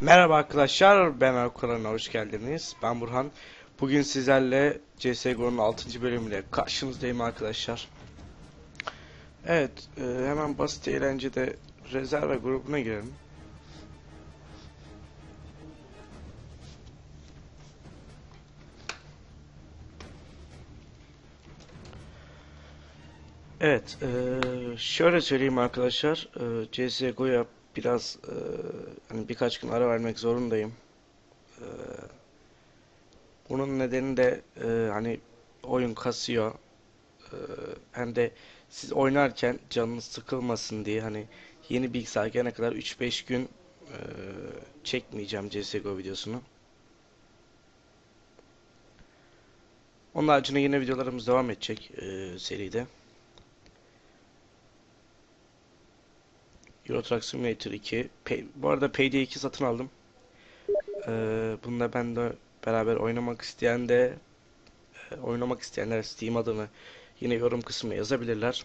Merhaba arkadaşlar, ben Erkuran'a hoş geldiniz. Ben Burhan. Bugün sizlerle CSGO'nun 6. bölümüyle karşınızdayım arkadaşlar. Evet, e, hemen basit eğlencede rezerve grubuna girelim. Evet, e, şöyle söyleyeyim arkadaşlar, e, CSGO'ya biraz e, hani birkaç gün ara vermek zorundayım. E, bunun nedeni de e, hani oyun kasıyor. E, hem de siz oynarken canınız sıkılmasın diye hani yeni bilgisayar gelene kadar 3-5 gün e, çekmeyeceğim CSGO videosunu. Onun haricinde yine videolarımız devam edecek e, seride. Euro Truck Simulator 2. Pay- bu arada Payday 2 satın aldım. Ee, bununla ben de beraber oynamak isteyen de e, oynamak isteyenler Steam adını yine yorum kısmına yazabilirler.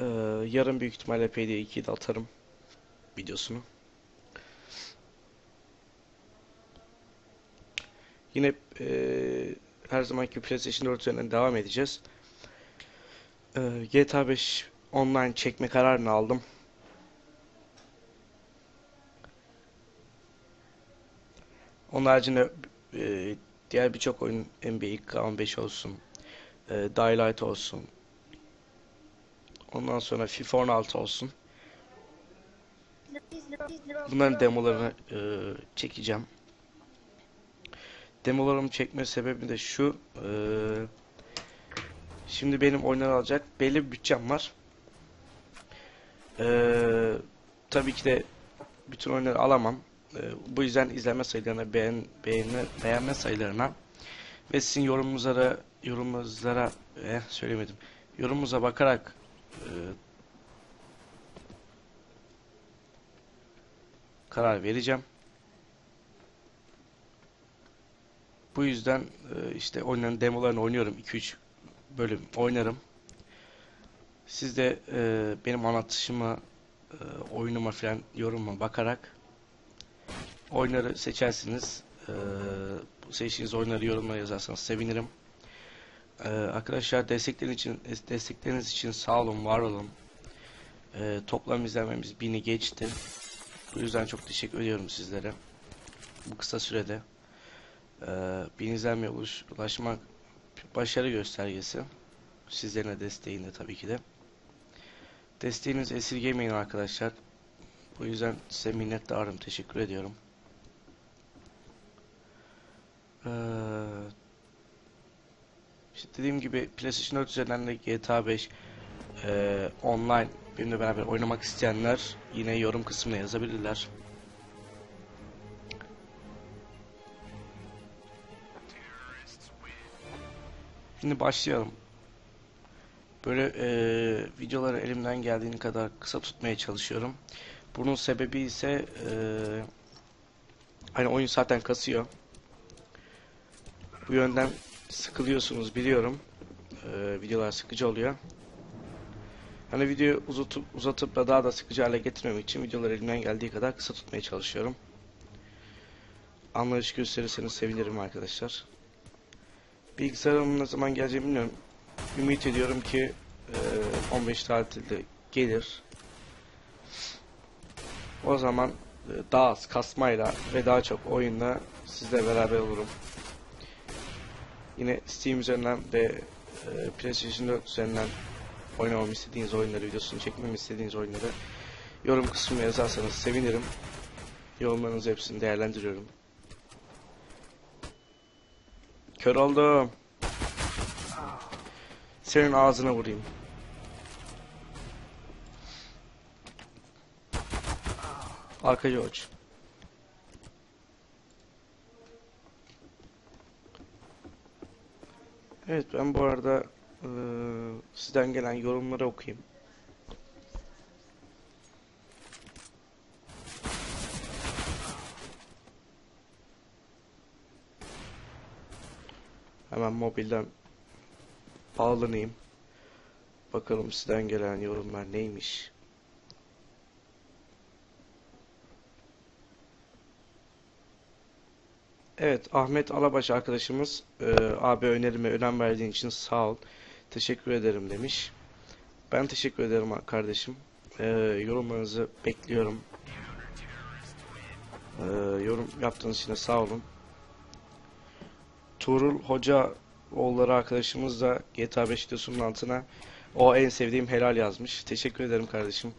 Ee, yarın büyük ihtimalle Payday 2'yi de atarım videosunu. Yine e, her zamanki PlayStation 4 üzerinden devam edeceğiz. Ee, GTA 5 online çekme kararını aldım. Onun haricinde e, diğer birçok oyun NBA 2K15 olsun, e, Daylight olsun, ondan sonra FIFA 16 olsun. Bunların demolarını e, çekeceğim. Demolarımı çekme sebebi de şu. e, şimdi benim oyunları alacak belli bir bütçem var. Ee, tabii ki de bütün oyunları alamam. Ee, bu yüzden izlenme sayılarına, beğen, beğenme, beğenme sayılarına ve sizin yorumlarınıza, yorumlarınıza eh, söylemedim. Yorumunuza bakarak e, karar vereceğim. Bu yüzden e, işte oyunların demolarını oynuyorum. 2-3 bölüm oynarım. Siz de e, benim anlatışıma, e, oyunuma falan yorumuma bakarak oyunları seçersiniz. E, seçtiğiniz oyunları yorumlara yazarsanız sevinirim. E, arkadaşlar destekleriniz için destekleriniz için sağ olun, var olun. E, toplam izlenmemiz bini geçti. Bu yüzden çok teşekkür ediyorum sizlere. Bu kısa sürede e, bin izlenmeye ulaş, ulaşmak başarı göstergesi. Sizlerin de desteğinde tabii ki de. Desteğinizi esirgemeyin arkadaşlar. Bu yüzden size minnettarım. Teşekkür ediyorum. Ee, işte dediğim gibi PlayStation 4 üzerinden de GTA 5 e, online benimle beraber oynamak isteyenler yine yorum kısmına yazabilirler. Şimdi başlayalım. Böyle e, videoları elimden geldiğini kadar kısa tutmaya çalışıyorum. Bunun sebebi ise e, hani oyun zaten kasıyor. Bu yönden sıkılıyorsunuz biliyorum. E, videolar sıkıcı oluyor. Hani videoyu uzatıp, uzatıp da daha da sıkıcı hale getirmemek için videoları elimden geldiği kadar kısa tutmaya çalışıyorum. Anlayış gösterirseniz sevinirim arkadaşlar. Bilgisayarımın ne zaman geleceğini bilmiyorum. Ümit ediyorum ki e, 15 tatilde gelir. O zaman e, daha az kasmayla ve daha çok oyunla sizle beraber olurum. Yine Steam üzerinden ve e, PlayStation 4 üzerinden oynamamı istediğiniz oyunları, videosunu çekmemi istediğiniz oyunları yorum kısmına yazarsanız sevinirim. Yorumlarınızı hepsini değerlendiriyorum. Kör oldum. Senin ağzına vurayım. Arka George. Evet ben bu arada eee, sizden gelen yorumları okuyayım. Hemen mobilden bağlanayım. Bakalım sizden gelen yorumlar neymiş? Evet Ahmet Alabaş arkadaşımız e, abi önerime önem verdiğin için sağ ol. Teşekkür ederim demiş. Ben teşekkür ederim kardeşim. E, yorumlarınızı bekliyorum. E, yorum yaptığınız için de sağ olun. Tuğrul Hoca oğulları arkadaşımız da GTA 5 videosunun altına o en sevdiğim helal yazmış. Teşekkür ederim kardeşim.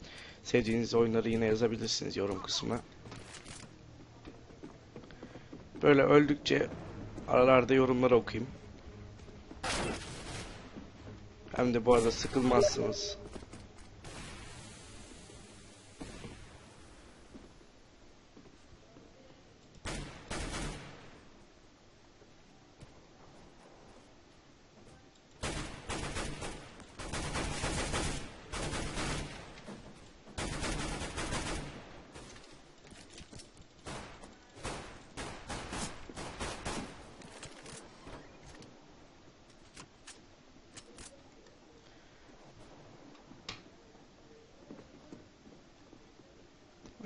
Sevdiğiniz oyunları yine yazabilirsiniz yorum kısmına. Böyle öldükçe aralarda yorumları okuyayım. Hem de bu arada sıkılmazsınız.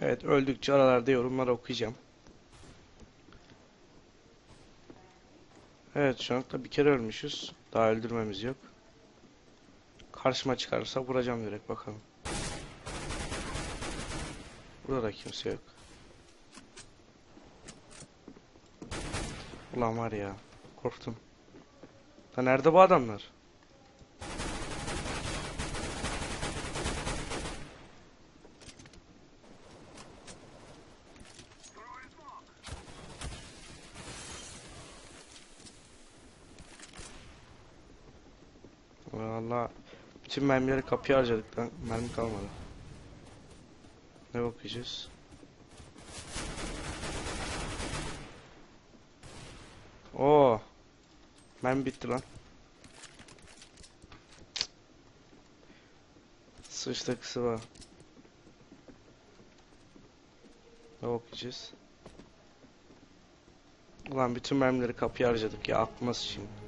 Evet, öldükçe aralarda yorumları okuyacağım. Evet, şu anda bir kere ölmüşüz. Daha öldürmemiz yok. Karşıma çıkarsa vuracağım direkt bakalım. Burada da kimse yok. Ulan var ya, korktum. Da nerede bu adamlar? Bütün mermileri kapıya harcadık lan. Mermi kalmadı. Ne bakacağız? Oo. Mermi bitti lan. Cık. Sıçtık sıva. Ne bakacağız? Ulan bütün mermileri kapıya harcadık ya aklıma sıçayım.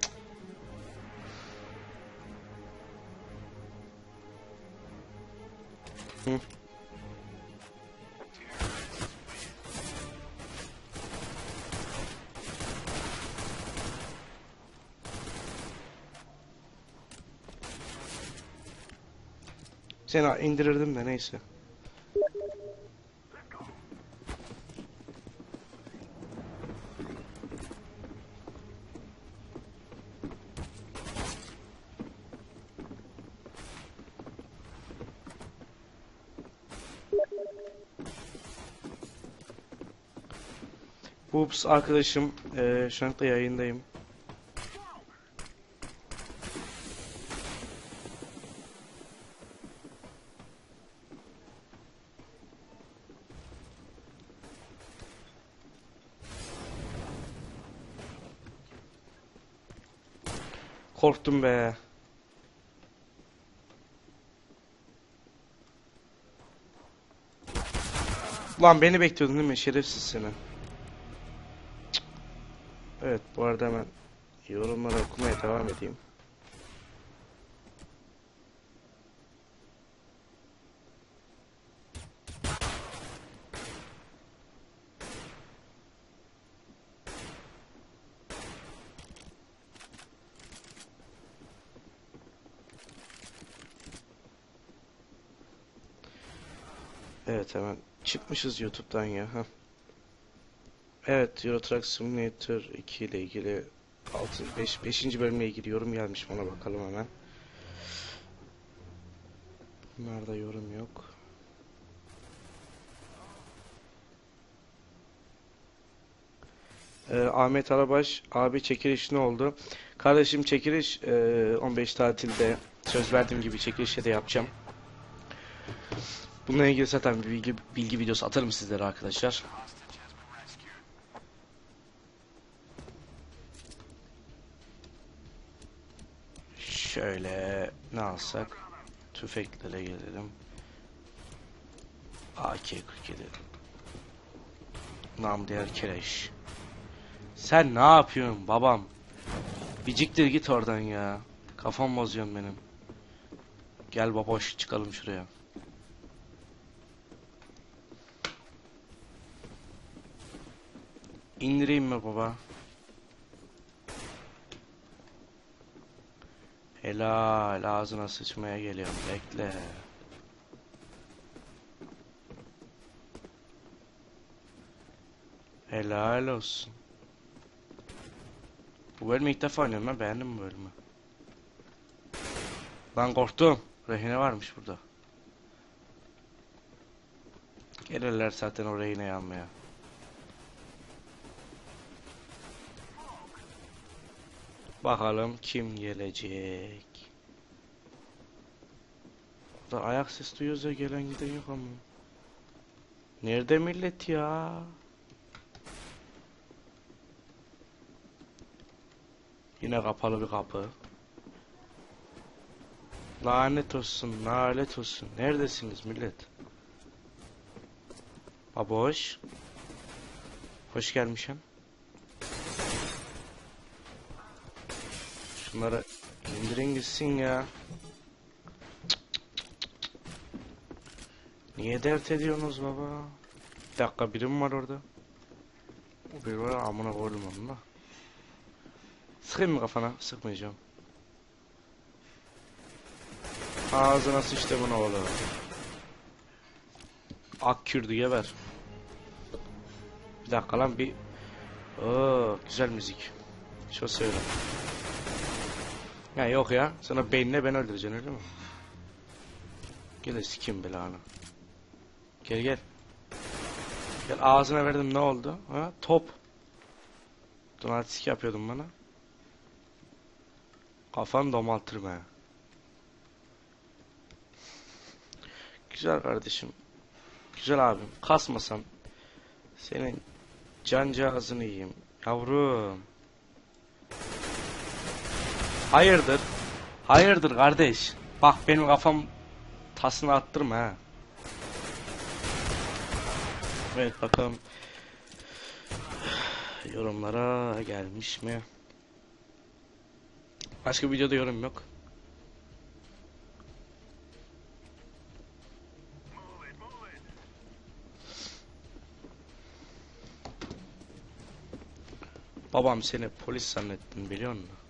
Seni indirirdim de neyse. Boops arkadaşım eee şu anda yayındayım. Korktum be. Lan beni bekliyordun değil mi? Şerefsiz seni. Evet bu arada hemen yorumları okumaya devam edeyim. Evet hemen çıkmışız YouTube'dan ya. Heh. Evet Euro Truck Simulator 2 ile ilgili 6 5 5. bölümle ilgili yorum gelmiş ona bakalım hemen. Bunlarda yorum yok. Ee, Ahmet Arabaş abi çekiliş ne oldu? Kardeşim çekiliş e, 15 tatilde söz verdiğim gibi çekilişe de yapacağım. Bununla ilgili zaten bir bilgi, bilgi videosu atarım sizlere arkadaşlar. Şöyle ne alsak? Tüfeklere gelelim. AK-47. Nam diğer kereş. Sen ne yapıyorsun babam? Biciktir git oradan ya. Kafam bozuyorsun benim. Gel baboş çıkalım şuraya. indireyim mi baba? Helal ağzına sıçmaya geliyorum bekle. Helal olsun. Bu bölümü ilk defa oynuyorum ben beğendim bu bölümü. Lan korktum. Rehine varmış burada. Gelirler zaten o rehineyi almaya. Bakalım kim gelecek. Burada ayak sesi duyuyoruz ya gelen giden yok ama. Nerede millet ya? Yine kapalı bir kapı. Lanet olsun, lanet olsun. Neredesiniz millet? Baboş. Hoş gelmişsin. Şunları indirin gitsin ya. Niye dert ediyorsunuz baba? Bir dakika birim var orada. O biri var amına koydum onu da. Sıkayım mı kafana? Sıkmayacağım. Ağzına sıçtı bunu oğlum. Ak kürdü geber. Bir dakika lan bir... Oo, güzel müzik. Çok seviyorum. Ya yok ya. Sana beynine ben öldüreceğim öyle mi? Gel de sikeyim belanı. Gel gel. Gel ağzına verdim ne oldu? Ha? Top. Donatistik yapıyordun bana. Kafan domaltırma ya. Güzel kardeşim. Güzel abim. Kasmasan. Senin cancağızını yiyeyim. Yavrum. Hayırdır? Hayırdır kardeş? Bak benim kafam tasını attırma ha. Evet bakalım. Yorumlara gelmiş mi? Başka videoda yorum yok. Babam seni polis zannettin biliyor musun?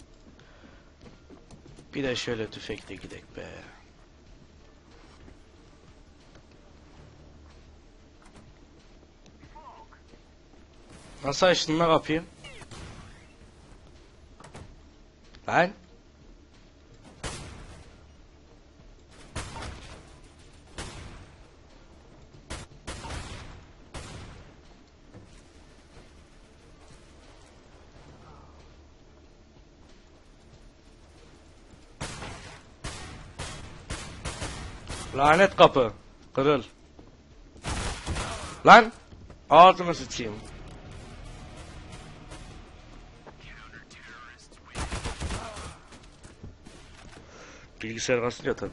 Bir de şöyle tüfekle gidek be. Nasıl açtın lan kapıyı? Lan? Lanet kapı. Kırıl. Lan! Ağzını sıçayım. Bilgisayar kasınca tabii.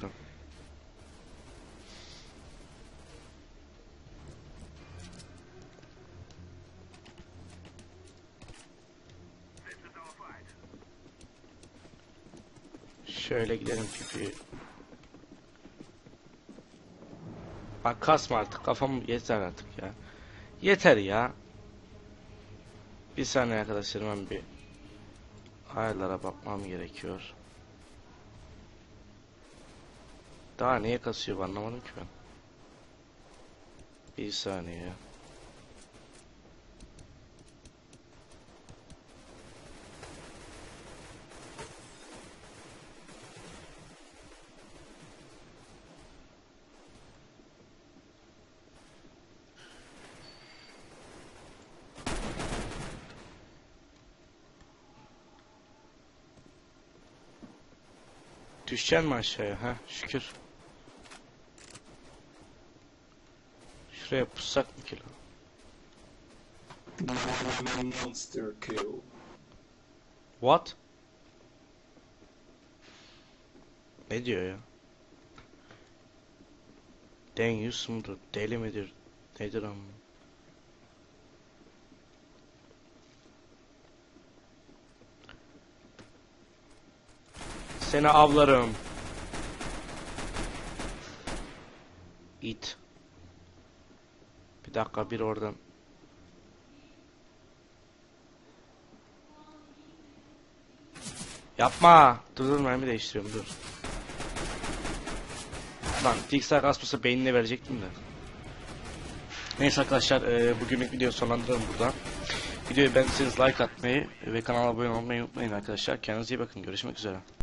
Şöyle gidelim pipi. Bak kasma artık kafam yeter artık ya. Yeter ya. Bir saniye arkadaşlar ben bir ayarlara bakmam gerekiyor. Daha niye kasıyor anlamadım ki ben. Bir saniye. Düşeceksin mi aşağıya ha şükür. Şuraya pussak mı ki lan? Monster kill. What? Ne diyor ya? Denius mudur? Deli midir? Nedir ama? Seni avlarım. İt. Bir dakika bir oradan. Yapma. Dur dur mermi değiştiriyorum dur. Lan Dixar Aspas'a beynine verecektim de. Neyse arkadaşlar e, bugünlük videoyu sonlandırıyorum burada. Videoyu beğendiyseniz like atmayı ve kanala abone olmayı unutmayın arkadaşlar. Kendinize iyi bakın. Görüşmek üzere.